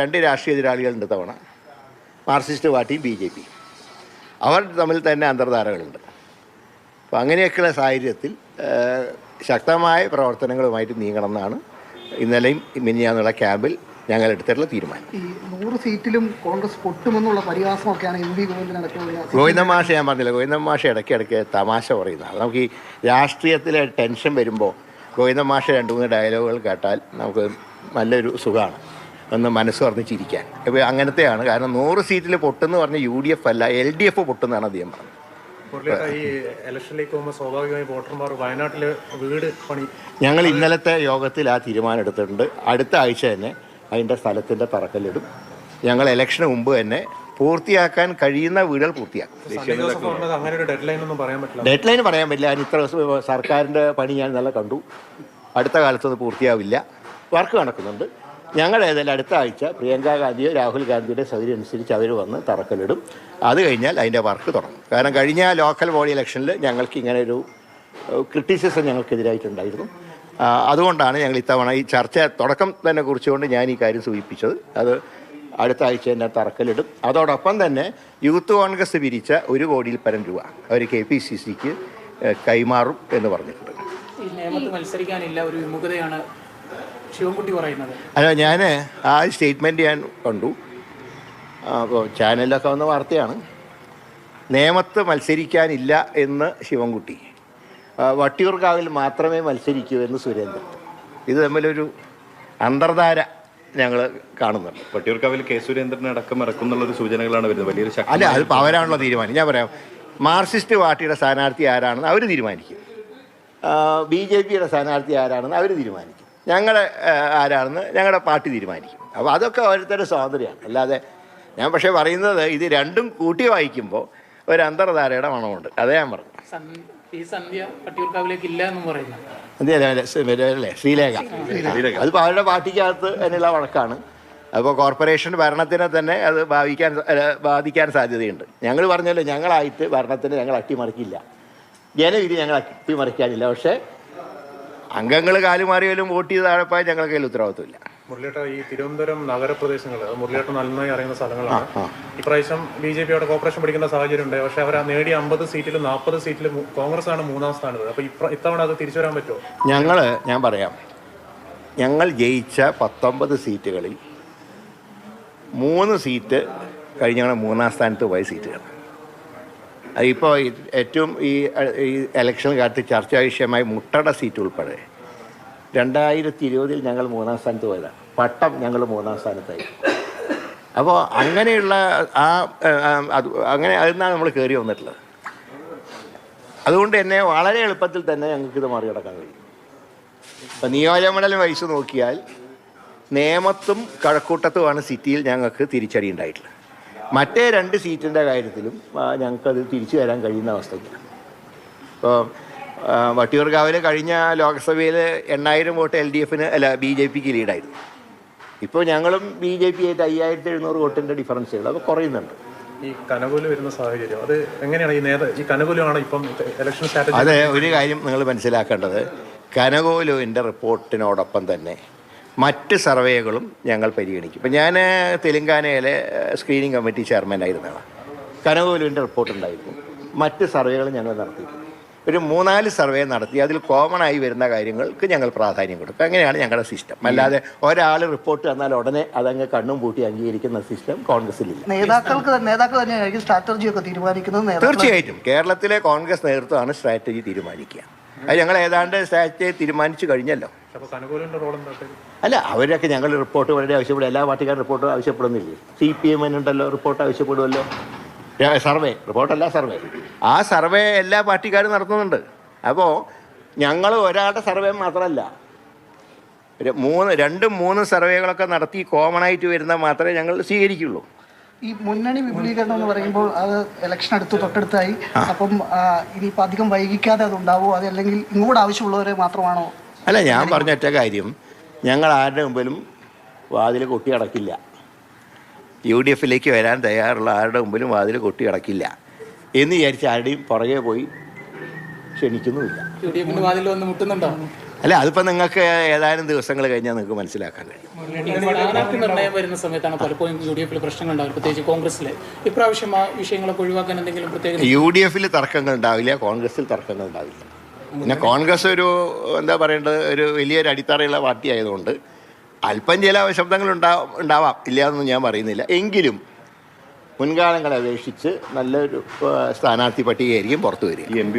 രണ്ട് രാഷ്ട്രീയ എതിരാളികളുണ്ട് തവണ. മാർക്സിസ്റ്റ് പാർട്ടിയും ബി ജെ പി. അവർ തമ്മിൽ തന്നെ അന്തർധാരകളുണ്ട്. അപ്പോൾ അങ്ങനെയൊക്കെയുള്ള സാഹചര്യത്തിൽ ശക്തമായ പ്രവർത്തനങ്ങളുമായിട്ട് നീങ്ങണം എന്നാണ് ഇന്നലെയും മിനിഞ്ഞാന്നുള്ള ക്യാമ്പിൽ ഞങ്ങൾ എടുത്തിട്ടുള്ള തീരുമാനം. ഈ നൂറ് സീറ്റിലും കോൺഗ്രസ് പൊട്ടുമെന്നുള്ള പരിഹാസമൊക്കെയാണ് എം വി ഗോവിന്ദൻ അടക്കമുള്ള ഗോവിന്ദ മാഷ ഞാൻ പറഞ്ഞില്ല ഗോവിന്ദ മാഷ ഇടയ്ക്ക് ഇടയ്ക്ക് തമാശ പറയുന്നതാണ് നമുക്ക് ഈ രാഷ്ട്രീയത്തിലെ ടെൻഷൻ വരുമ്പോൾ ഗോവിന്ദ മാഷ രണ്ട് മൂന്ന് ഡയലോഗുകൾ കേട്ടാൽ നമുക്ക് നല്ലൊരു സുഖമാണ്. ഒന്ന് മനസ്സ് പറഞ്ഞ് ചിരിക്കാൻ അപ്പോൾ അങ്ങനത്തെയാണ്. കാരണം നൂറ് സീറ്റിൽ പൊട്ടെന്ന് പറഞ്ഞ യു ഡി എഫ് അല്ല എൽ ഡി എഫ് പൊട്ടുന്നതാണ് അദ്ദേഹം പറഞ്ഞത്. മുരളിയേട്ടാ ഈ ഇലക്ഷനിലേക്ക് പോകുമ്പോൾ സ്വാഭാവികമായി വോട്ടർമാർ വയനാട്ടിൽ വീട് പണി ഞങ്ങൾ ഇന്നലത്തെ യോഗത്തിൽ ആ തീരുമാനം എടുത്തിട്ടുണ്ട്. അടുത്ത ആഴ്ച തന്നെ അതിന്റെ സ്ഥലത്തിന്റെ തറക്കല്ലിടും. ഞങ്ങൾ ഇലക്ഷന് മുമ്പ് തന്നെ പൂർത്തിയാക്കാൻ കഴിയുന്ന വീടുകൾ പൂർത്തിയാക്കും. ഡെഡ് ലൈൻ പറയാൻ പറ്റില്ല. ഞാൻ ഇത്ര ദിവസം സർക്കാരിന്റെ പണി ഞാൻ നല്ല കണ്ടു. അടുത്ത കാലത്തൊന്നും പൂർത്തിയാവില്ല. വർക്ക് നടക്കുന്നുണ്ട്. ഞങ്ങൾ ഏതായാലും അടുത്ത ആഴ്ച പ്രിയങ്ക ഗാന്ധിയോ രാഹുൽ ഗാന്ധിയുടെ സൗകര്യം അനുസരിച്ച് അവർ വന്ന് തറക്കല്ലിടും. അത് കഴിഞ്ഞാൽ അതിന്റെ വർക്ക് തുടങ്ങും. കാരണം കഴിഞ്ഞ ലോക്കൽ ബോഡി ഇലക്ഷനിൽ ഞങ്ങൾക്ക് ഇങ്ങനെ ഒരു ക്രിറ്റിസിസം ഞങ്ങൾക്കെതിരായിട്ടുണ്ടായിരുന്നു. അതുകൊണ്ടാണ് ഞങ്ങൾ ഇത്തവണ ഈ ചർച്ച തുടക്കം തന്നെ കുറിച്ചുകൊണ്ട് ഞാൻ ഈ കാര്യം സൂചിപ്പിച്ചത്. അത് അടുത്ത ആഴ്ച തന്നെ തറക്കല്ലിടും. അതോടൊപ്പം തന്നെ യൂത്ത് കോൺഗ്രസ് പിരിച്ച ഒരു കോടിയിൽ പരം രൂപ അവർ കെ പി സി സിക്ക് കൈമാറും എന്ന് പറഞ്ഞിട്ടുണ്ട്. മത്സരിക്കാനില്ല ഒരു വിമുഖതയാണ് ശിവൻകുട്ടി പറയുന്നത്? അല്ല ഞാൻ ആ സ്റ്റേറ്റ്മെന്റ് ഞാൻ കണ്ടു. അപ്പോൾ ചാനലിലൊക്കെ വന്ന വാർത്തയാണ്. നേമത്ത് മത്സരിക്കാനില്ല എന്ന് ശിവൻകുട്ടി. വട്ടിയൂർക്കാവിൽ മാത്രമേ മത്സരിക്കൂ എന്ന് സുരേന്ദ്രൻ. ഇത് തമ്മിലൊരു അന്തർധാര ഞങ്ങൾ കാണുന്നുണ്ട്. വട്ടിയൂർക്കാവിൽ കെ സുരേന്ദ്രൻ അടക്കം ഇറക്കും എന്നുള്ളൊരു സൂചനകളാണ് വരുന്നത്. വലിയൊരു ശക്തി അല്ല അത് അവരാണല്ലോ തീരുമാനം. ഞാൻ പറയാം മാർക്സിസ്റ്റ് പാർട്ടിയുടെ സ്ഥാനാർത്ഥി ആരാണെന്ന് അവർ തീരുമാനിക്കും. ബി ജെ പിയുടെ സ്ഥാനാർത്ഥി ആരാണെന്ന് അവർ തീരുമാനിക്കും. ഞങ്ങളുടെ ആ, ആരാണെന്ന് ഞങ്ങളുടെ പാർട്ടി തീരുമാനിക്കും. അപ്പോൾ അതൊക്കെ ഓരോരുത്തരുടെ സ്വാതന്ത്ര്യമാണ്. അല്ലാതെ ഞാൻ പക്ഷേ പറയുന്നത് ഇത് രണ്ടും കൂട്ടി വായിക്കുമ്പോൾ ഒരു അന്തർധാരയുടെ മണമുണ്ട്. അതേ ഞാൻ പറഞ്ഞു. അതെ അല്ലേ ശ്രീലേഖ. അതിപ്പോൾ അവരുടെ പാർട്ടിക്കകത്ത് അതിനുള്ള വഴക്കാണ്. അപ്പോൾ കോർപ്പറേഷൻ ഭരണത്തിനെ തന്നെ അത് ബാധിക്കാൻ ബാധിക്കാൻ സാധ്യതയുണ്ട്. ഞങ്ങൾ പറഞ്ഞല്ലോ ഞങ്ങളായിട്ട് ഭരണത്തിന് ഞങ്ങൾ അട്ടിമറിക്കില്ല. ജനവിധി ഞങ്ങൾ അട്ടിമറിക്കാനില്ല. പക്ഷേ അംഗങ്ങൾ കാലുമാറിയാലും വോട്ട് ചെയ്ത് താഴെപ്പായ ഞങ്ങളുടെ കയ്യിൽ ഉത്തരവാദിത്വമില്ല. മുരളിയേട്ട ഈ തിരുവനന്തപുരം നഗരപ്രദേശങ്ങൾ മുരളിയേട്ട നന്നായി അറിയുന്ന സ്ഥലങ്ങളാണ്. ഇപ്രാവശ്യം ബി ജെ പിയോടെ കോർപ്പറേഷൻ പിടിക്കുന്ന സാഹചര്യം ഉണ്ട് പക്ഷേ അവർ ആ നേടിയ അമ്പത് സീറ്റിൽ നാൽപ്പത് സീറ്റിൽ കോൺഗ്രസ് ആണ് മൂന്നാം സ്ഥാനത്ത്. അപ്പോൾ ഇപ്ര ഇത്തവണ അത് തിരിച്ചു വരാൻ പറ്റുമോ? ഞങ്ങൾ ഞാൻ പറയാം. ഞങ്ങൾ ജയിച്ച പത്തൊമ്പത് സീറ്റുകളിൽ മൂന്ന് സീറ്റ് കഴിഞ്ഞ മൂന്നാം സ്ഥാനത്ത് പോയ സീറ്റുകൾ ഇപ്പോൾ ഏറ്റവും ഈ ഇലക്ഷൻ കാലത്ത് ചർച്ചാ വിഷയമായി മുട്ടട സീറ്റ് ഉൾപ്പെടെ. രണ്ടായിരത്തി ഇരുപതിൽ ഞങ്ങൾ മൂന്നാം സ്ഥാനത്ത് പോയതാണ് പട്ടം ഞങ്ങൾ മൂന്നാം സ്ഥാനത്തായി. അപ്പോൾ അങ്ങനെയുള്ള ആ അത് അങ്ങനെ അതിന്നാണ് നമ്മൾ കയറി വന്നിട്ടുള്ളത്. അതുകൊണ്ട് തന്നെ വളരെ എളുപ്പത്തിൽ തന്നെ ഞങ്ങൾക്കിത് മറികടക്കാൻ കഴിയും. ഇപ്പം നിയോജകമണ്ഡലം വയസ്സ് നോക്കിയാൽ നേമത്തും കഴക്കൂട്ടത്തുമാണ് സിറ്റിയിൽ ഞങ്ങൾക്ക് തിരിച്ചടി ഉണ്ടായിട്ടുള്ളത്. മറ്റേ രണ്ട് സീറ്റിന്റെ കാര്യത്തിലും ഞങ്ങൾക്കത് തിരിച്ചു വരാൻ കഴിയുന്ന അവസ്ഥയ്ക്കാണ് ഇപ്പോൾ വട്ടിയൂർക്കാവിൽ കഴിഞ്ഞ ലോക്സഭയിൽ എണ്ണായിരം വോട്ട് എൽ ഡി എഫിന് അല്ല ബി ജെ പിക്ക് ലീഡായിരുന്നു. ഇപ്പോൾ ഞങ്ങളും ബി ജെ പി ആയിട്ട് അയ്യായിരത്തി എഴുന്നൂറ് വോട്ടിന്റെ ഡിഫറൻസുകൾ അത് കുറയുന്നുണ്ട്. ഈ കനകൂൽ വരുന്ന സാഹചര്യം അത് എങ്ങനെയാണ് ഈ നേത ഈ കനകൂലമാണ് ഇപ്പം ഇലക്ഷൻ സ്ട്രാറ്റജി അത് ഒരു കാര്യം നിങ്ങൾ മനസ്സിലാക്കേണ്ടത്. കനകോലുവിന്റെ റിപ്പോർട്ടിനോടൊപ്പം തന്നെ മറ്റ് സർവേകളും ഞങ്ങൾ പരിഗണിക്കും. ഇപ്പം ഞാൻ തെലങ്കാനയിലെ സ്ക്രീനിങ് കമ്മിറ്റി ചെയർമാൻ ആയിരുന്നതാണ് കനകോലുവിന്റെ റിപ്പോർട്ട് ഉണ്ടായിരുന്നു. മറ്റ് സർവേകൾ ഞങ്ങൾ നടത്തി ഒരു മൂന്നാൽ സർവേ നടത്തി അതിൽ കോമൺ ആയി വരുന്ന കാര്യങ്ങൾക്ക് ഞങ്ങൾ പ്രാധാന്യം കൊടുക്കും. അങ്ങനെയാണ് ഞങ്ങളുടെ സിസ്റ്റം അല്ലാതെ ഒരാൾ റിപ്പോർട്ട് തന്നാൽ ഉടനെ അതങ്ങ് കണ്ണും പൂട്ടി അംഗീകരിക്കുന്ന സിസ്റ്റം കോൺഗ്രസിലില്ല നേതാക്കൾക്ക് തന്നെ- നേതാക്കൾ തന്നെയായിരിക്കും സ്ട്രാറ്റജി ഒക്കെ തീരുമാനിക്കുന്നത് തീർച്ചയായിട്ടും. കേരളത്തിലെ കോൺഗ്രസ് നേതൃത്വമാണ് സ്ട്രാറ്റജി തീരുമാനിക്കുക. അത് ഞങ്ങൾ ഏതാണ്ട് സ്ട്രാറ്റജി തീരുമാനിച്ചു കഴിഞ്ഞല്ലോ. അല്ല അവരൊക്കെ ഞങ്ങൾ റിപ്പോർട്ട് വളരെ ആവശ്യപ്പെടും. എല്ലാ പാർട്ടിക്കാരും റിപ്പോർട്ട് ആവശ്യപ്പെടുന്നില്ലേ? സി പി എമ്മിനുണ്ടല്ലോ റിപ്പോർട്ട് ആവശ്യപ്പെടുമല്ലോ. സർവേ റിപ്പോർട്ടല്ല സർവേ. ആ സർവേ എല്ലാ പാർട്ടിക്കാരും നടത്തുന്നുണ്ട്. അപ്പോൾ ഞങ്ങൾ ഒരാളുടെ സർവേ മാത്രമല്ല. ഒരു മൂന്ന് രണ്ടും മൂന്ന് സർവേകളൊക്കെ നടത്തി കോമൺ ആയിട്ട് വരുന്ന മാത്രമേ ഞങ്ങൾ സ്വീകരിക്കുള്ളൂ. ഈ മുന്നണി വിപുലീകരണം എന്ന് പറയുമ്പോൾ അത് ഇലക്ഷൻ അടുത്ത് തൊട്ടടുത്തായി. അപ്പം ഇനിയിപ്പോൾ അധികം വൈകിക്കാതെ അത് ഉണ്ടാവുമോ അതല്ലെങ്കിൽ ഇങ്ങോട്ട് ആവശ്യമുള്ളവരെ മാത്രമാണോ അല്ല ഞാൻ പറഞ്ഞ ഒറ്റ കാര്യം. ഞങ്ങൾ ആരുടെ മുമ്പിലും വാതിൽ കൊട്ടി അടക്കില്ല. യു ഡി എഫിലേക്ക് വരാൻ തയ്യാറുള്ള ആരുടെ മുമ്പിലും വാതിൽ കൊട്ടി അടക്കില്ല. എന്ന് വിചാരിച്ച് ആരുടെയും പുറകെ പോയി ക്ഷണിക്കുന്നുമില്ല. അല്ല അതിപ്പോൾ നിങ്ങൾക്ക് ഏതാനും ദിവസങ്ങൾ കഴിഞ്ഞാൽ നിങ്ങൾക്ക് മനസ്സിലാക്കാൻ കഴിയും. സ്ഥാനാർത്ഥി വരുന്ന സമയത്താണ് പലപ്പോഴും യു ഡി എഫിൽ പ്രശ്നങ്ങൾ പ്രത്യേകിച്ച് കോൺഗ്രസിൽ ഇപ്രാവശ്യം ആ വിഷയങ്ങളൊക്കെ ഒഴിവാക്കാൻ എന്തെങ്കിലും പ്രത്യേക യു ഡി എഫിൽ തർക്കങ്ങൾ ഉണ്ടാവില്ല കോൺഗ്രസിൽ തർക്കങ്ങൾ ഉണ്ടാവില്ല. പിന്നെ കോൺഗ്രസ് ഒരു എന്താ പറയേണ്ടത് ഒരു വലിയൊരു അടിത്തറയുള്ള പാർട്ടി ആയതുകൊണ്ട് അല്പം ചില ശബ്ദങ്ങൾ ഉണ്ടാവും ഉണ്ടാവാം. ഇല്ല എന്നൊന്നും ഞാൻ പറയുന്നില്ല. എങ്കിലും മുൻകാലങ്ങളെ അപേക്ഷിച്ച് നല്ലൊരു സ്ഥാനാർത്ഥി പട്ടികയായിരിക്കും പുറത്തു വരിക. എം